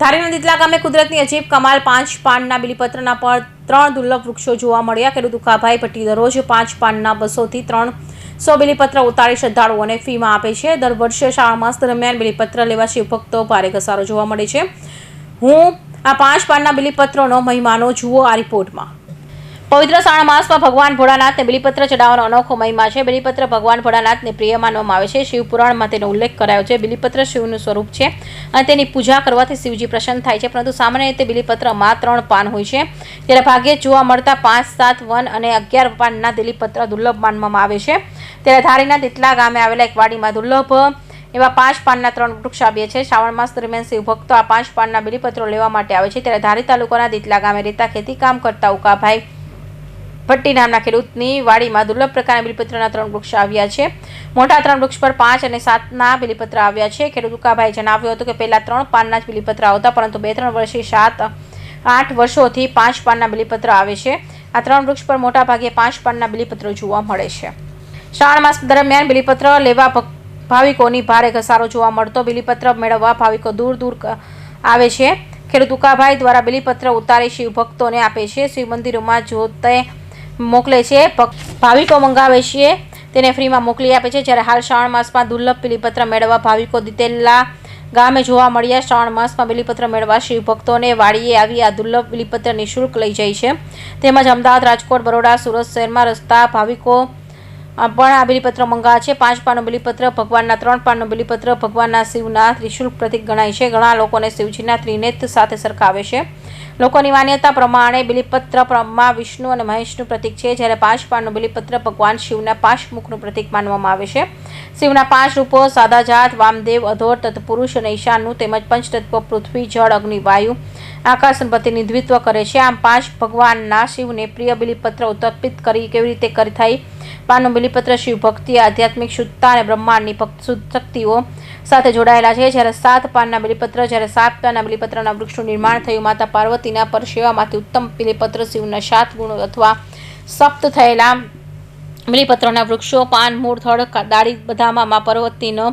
ધારીના દીતલા ગામે કુદરતની અજીબ કમાલ પાંચ પાનના બિલીપત્રના પર ત્રણ દુર્લભ વૃક્ષો જોવા મળ્યા. ખેડૂત દુખાભાઈ ભટ્ટી દરરોજ પાંચ પાનના બસોથી ત્રણ સો બિલીપત્ર ઉતારી શ્રદ્ધાળુઓને ફીમાં આપે છે. દર વર્ષે શ્રાવણ માસ દરમિયાન બિલીપત્ર લેવા શિવભક્તો ભારે ઘસારો જોવા મળે છે. હું આ પાંચ પાનના બિલીપત્રોનો મહિમાનો જુઓ આ રિપોર્ટમાં. પવિત્ર શ્રાવણ માસમાં ભગવાન ભોળાનાથને બિલીપત્ર ચડાવવાનો અનોખો મહિમા છે. બિલીપત્ર ભગવાન ભોળાનાથને પ્રિય માનવામાં આવે છે. શિવ પુરાણમાં તેનો ઉલ્લેખ કરાયો છે. બિલીપત્ર શિવનું સ્વરૂપ છે અને તેની પૂજા કરવાથી શિવજી પ્રસન્ન થાય છે. પરંતુ સામાન્ય રીતે બિલીપત્રમાં ત્રણ પાન હોય છે. ત્યારે ભાગ્યે જોવા મળતા પાંચ, સાત, વન અને અગિયાર પાનના બિલીપત્ર દુર્લભ માનવામાં આવે છે. ત્યારે ધારીના તેટલા ગામે આવેલા એક વાડીમાં દુર્લભ એવા પાંચ પાનના ત્રણ વૃક્ષ આવીએ છે. શ્રાવણ માસ દરમિયાન શિવ ભક્તો આ પાંચ પાનના બિલીપત્રો લેવા માટે આવે છે. ત્યારે ધારી તાલુકાના દીતલા ગામે રહેતા ખેતી કામ કરતા ઉકાભાઈ ભટ્ટી નામના ખેડૂતની વાડીમાં દુર્લભ પ્રકારના બિલીપત્રના ત્રણ વૃક્ષ આવ્યા છે. મોટા ત્રણ વૃક્ષ પર પાંચ અને સાતના બિલીપત્ર આવ્યા છે. ખેડૂત ઉકાભાઈ જણાવ્યું હતું કે પહેલા ત્રણ પાનના જ બિલીપત્ર આવતા, પરંતુ બે ત્રણ વર્ષથી સાત, આઠ વર્ષોથી પાંચ પાનના બિલીપત્ર આવે છે. આ ત્રણ વૃક્ષ પર મોટા ભાગે પાંચ પાનના બિલીપત્રો જોવા મળે છે. શ્રાવણ માસ દરમિયાન બિલીપત્ર લેવા ભાવિકોની ભારે ઘસારો જોવા મળતો. બિલીપત્ર મેળવવા ભાવિકો દૂર દૂર આવે છે. ખેડૂત ઉકાભાઈ દ્વારા બિલીપત્ર ઉતારી શિવ ભક્તોને આપે છે. શિવ મંદિરોમાં જોતે મોકલે છે. ભાવિકો મંગાવે છે. તેને ફ્રીમાં મોકલી આપે છે. જ્યારે હાલ શ્રાવણ માસમાં દુર્લભ બિલીપત્ર મેળવવા ભાવિકો દીતેલા ગામે જોવા મળ્યા. શ્રાવણ માસમાં બિલીપત્ર મેળવવા શિવ ભક્તોને વાડીએ આવી આ દુર્લભ બિલીપત્ર નિઃશુલ્ક લઈ જાય છે. તેમજ અમદાવાદ, રાજકોટ, બરોડા, સુરત શહેરમાં રસ્તા ભાવિકો પણ આ બિલીપત્ર મંગાવે છે. પાંચ પાનનું બિલીપત્ર ભગવાનના, ત્રણ પાનનું બિલીપત્ર ભગવાનના શિવના ત્રિશુલ્ક પ્રતિક ગણાય છે. ઘણા લોકોને શિવજીના ત્રિનેત્ર સાથે સરખાવે છે. લોકોની માન્યતા પ્રમાણે બિલીપત્રમાં વિષ્ણુ અને મહેશનું પ્રતીક છે. જ્યારે પાંચ પાનનું બિલીપત્ર ભગવાન શિવના પાંચ મુખનું પ્રતીક માનવામાં આવે છે. શિવના પાંચ રૂપો સાદાજાત, વામદેવ, અધોર, તત્પુરુષ અને ઈશાનનું તેમજ પંચતત્વ, પૃથ્વી, જળ, અગ્નિ, વાયુ આકાશનું પ્રતિનિધિત્વ કરે છે. આમ પાંચ ભગવાનના શિવને પ્રિય બિલીપત્ર ઉત્તપિત કરી કેવી રીતે કરી થાય? પાનનું બિલીપત્ર શિવ ભક્તિ આધ્યાત્મિક શુદ્ધતા અને બ્રહ્માંડની શક્તિઓ સાથે જોડાયેલા છે. જ્યારે સાત પાનના બિલીપત્ર, જ્યારે સાત પાનના બિલીપત્રના વૃક્ષનું નિર્માણ થયું, માતા પાર્વતીના પરસેવામાંથી ઉત્તમ બિલીપત્ર, શિવના સાત ગુણો અથવા સપ્ત થયેલા બિલીપત્રના વૃક્ષો, પાન, મૂળ, થડ દાળી બધામાં મા પાર્વતીનો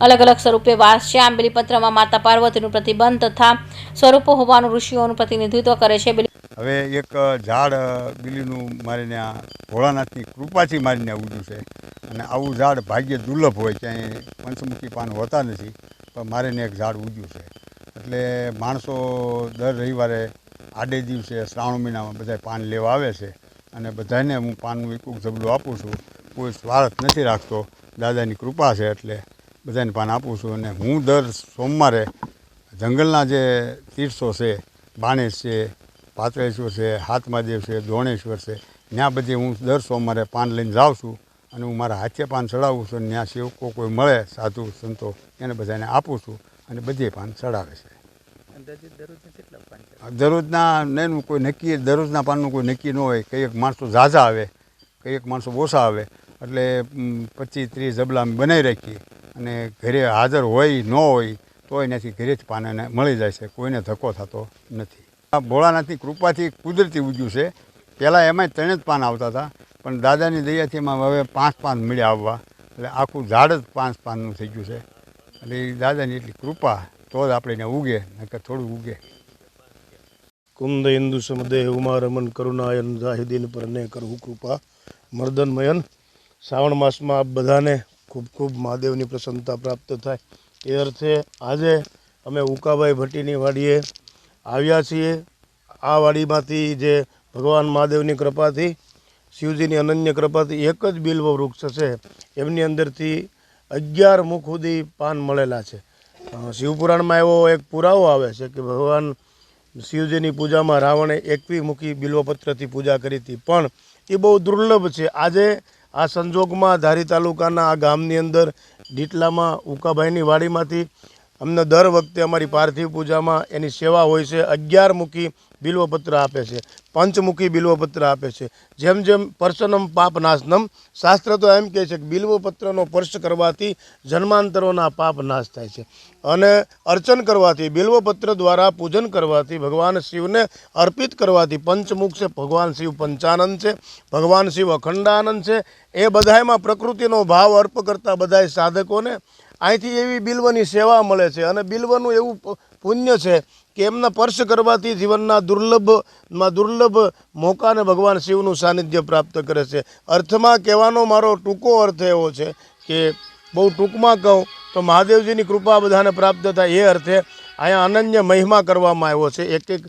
અલગ અલગ સ્વરૂપે વાસ છે. આમ બિલીપત્રમાં માતા પાર્વતીનું પ્રતિબંધ તથા સ્વરૂપો હોવાનું ઋષિઓનું પ્રતિનિધિત્વ કરે છે. હવે એક ઝાડ બિલીનું મારીને આ ભોળાનાથની કૃપાથી મારીને આવડ્યું છે. અને આવું ઝાડ ભાગ્ય દુર્લભ હોય ક્યાંય પંચમુખી પાન હોતા નથી, પણ મારીને એક ઝાડ ઉગ્યું છે. એટલે માણસો દર રવિવારે આડે દિવસે શ્રાવણ મહિનામાં બધા પાન લેવા આવે છે અને બધાને હું પાનનું એક ઝબલું આપું છું. કોઈ સ્વાર્થ નથી રાખતો, દાદાની કૃપા છે એટલે બધાને પાન આપું છું. અને હું દર સોમવારે જંગલના જે તીર્થો છે બાણેશ છે પાત્રેશ્વર છે હાથમાદેવ છે દોણેશ્વર છે ત્યાં બધી હું દર સોમવારે પાન લઈને જાઉં છું અને હું મારા હાથે પાન ચડાવું છું અને ત્યાં સેવકો કોઈ મળે સાધુ સંતો એને બધાને આપું છું અને બધે પાન ચડાવે છે. દરરોજના નહીં કોઈ નક્કી દરરોજના પાનનું કોઈ નક્કી ન હોય. કંઈક માણસો ઝાઝા આવે કંઈક માણસો ઓછા આવે એટલે પચીસ ત્રીસ જબલા અમે બનાવી રાખીએ. અને ઘરે હાજર હોય ન હોય તો એનાથી ઘરે જ પાન એને મળી જાય છે. કોઈને ધક્કો થતો નથી. ભોળાનાથની કૃપાથી કુદરતી ઉગ્યું છે. પહેલાં એમાંય ત્રણ જ પાન આવતા હતા, પણ દાદાની દયાથી એમાં હવે પાંચ પાન મળ્યા આવવા. એટલે આખું ઝાડ જ પાંચ પાનનું થઈ ગયું છે. એટલે એ દાદાની એટલી કૃપા, તો જ આપણે એને ઉગે, નકર થોડું ઉગે. કુંદ ઇન્દુ સમદેહ ઉમા રમન કરુણાયન જાહિદીન પર ને કરવું કૃપા. મર્દનમયન શ્રાવણ માસમાં આપ બધાને ખૂબ ખૂબ મહાદેવની પ્રસન્નતા પ્રાપ્ત થાય. એ અર્થે આજે અમે ઉકાભાઈ ભટ્ટીની વાડીએ આવ્યા છીએ. આ વાડીમાંથી જે ભગવાન મહાદેવની કૃપાથી, શિવજીની અનન્ય કૃપાથી એક જ બિલ્વ વૃક્ષ છે. એમની અંદરથી અગિયાર મુખ સુધી પાન મળેલા છે. શિવપુરાણમાં એવો એક પુરાવો આવે છે કે ભગવાન શિવજીની પૂજામાં રાવણે એકવી મુખી બિલ્વપત્રથી પૂજા કરી હતી. પણ એ બહુ દુર્લભ છે. આજે આ સંજોગમાં ધારી તાલુકાના આ ગામની અંદર, ડીટલામાં ઉકાભાઈની વાડીમાંથી અમને દર વખતે અમારી પાર્થિવ પૂજામાં એની સેવા હોય છે. અગિયાર મુખી બિલ્વપત્ર આપે છે. પંચમુખી બિલ્વપત્ર આપે છે. જેમ જેમ પર્શનમ પાપ નાશનમ, શાસ્ત્ર તો એમ કહે છે કે બિલ્વપત્રનો સ્પર્શ કરવાથી જન્માંતરોના પાપ નાશ થાય છે. અને અર્ચન કરવાથી, બિલ્વપત્ર દ્વારા પૂજન કરવાથી ભગવાન શિવને અર્પિત કરવાથી પંચમુખ છે, ભગવાન શિવ પંચાનંદ છે, ભગવાન શિવ અખંડાનંદ છે. એ બધાયમાં પ્રકૃતિનો ભાવ અર્પ કરતા બધાય સાધકોને અહીંથી એવી બિલ્વની સેવા મળે છે અને બિલ્વનું એવું પુણ્ય છે કે એમના સ્પર્શ કરવાથી જીવનના દુર્લભમાં દુર્લભ મોકાને ભગવાન શિવનું સાનિધ્ય પ્રાપ્ત કરે છે. અર્થમાં કહેવાનો મારો ટૂંકો અર્થ એવો છે કે બહુ ટૂંકમાં કહું તો મહાદેવજીની કૃપા બધાને પ્રાપ્ત થાય એ અર્થે અહીંયા અનન્ય મહિમા કરવામાં આવ્યો છે. એક એક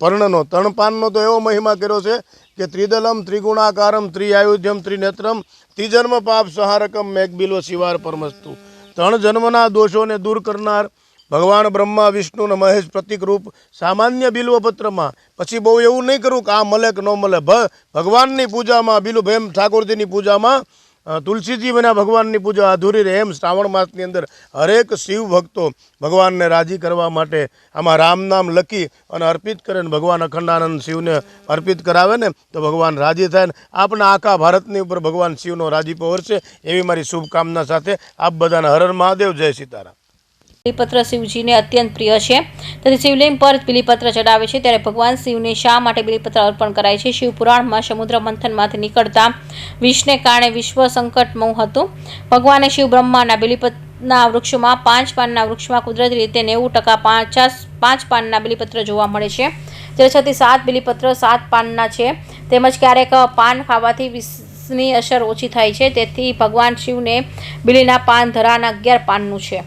પર્ણનો, તણપાનનો તો એવો મહિમા કર્યો છે કે ત્રિદલમ, ત્રિગુણાકારમ ત્રિઆયુધ્યમ ત્રિનેત્રમ, ત્રિજન્મ, પાપ, સહારકમ મેઘબિલો શિવાર, પરમસ્તુ. ત્રણ જન્મના દોષોને દૂર કરનાર ભગવાન બ્રહ્મા, વિષ્ણુ અને મહેશ પ્રતિકરૂપ સામાન્ય બિલ્વપત્રમાં પછી બહુ એવું નહીં કરું કે આ મળે કે ન મળે ભગવાનની પૂજામાં બિલુ ભેમ ઠાકોરજીની પૂજામાં તુલસીજી વિના ભગવાનની પૂજા અધૂરી રહે એમ શ્રાવણ માસની અંદર હરેક શિવ ભક્તો ભગવાનને રાજી કરવા માટે આમાં રામ નામ લખી અને અર્પિત કરે ને ભગવાન અખંડાનંદ શિવને અર્પિત કરાવે ને તો ભગવાન રાજી થાય ને આપણા આખા ભારતની ઉપર ભગવાન શિવનો રાજીપો વરસે. એવી મારી શુભકામના સાથે આપ બધાને હરર મહાદેવ. જય સીતારામ. બિલીપત્ર શિવજીને અત્યંત પ્રિય છે. તેથી શિવલિંગ પર બિલીપત્ર ચડાવે છે ત્યારે ભગવાન શિવને શા માટે બિલીપત્ર અર્પણ કરાય છે? શિવ પુરાણમાં સમુદ્ર મંથનમાંથી નીકળતા વિષને કારણે વિશ્વ સંકટમય હતું. ભગવાને શિવ બ્રહ્માના બિલીપત્રના વૃક્ષમાં પાંચ પાનના વૃક્ષમાં કુદરતી રીતે નેવું ટકા પચાસ પાંચ પાનના બિલીપત્ર જોવા મળે છે. જ્યારે છતી સાત બિલીપત્ર સાત પાનના છે. તેમજ ક્યારેક પાન ખાવાથી વિષની અસર ઓછી થાય છે. તેથી ભગવાન શિવને બિલીના પાન ધરાના અગિયાર પાનનું છે.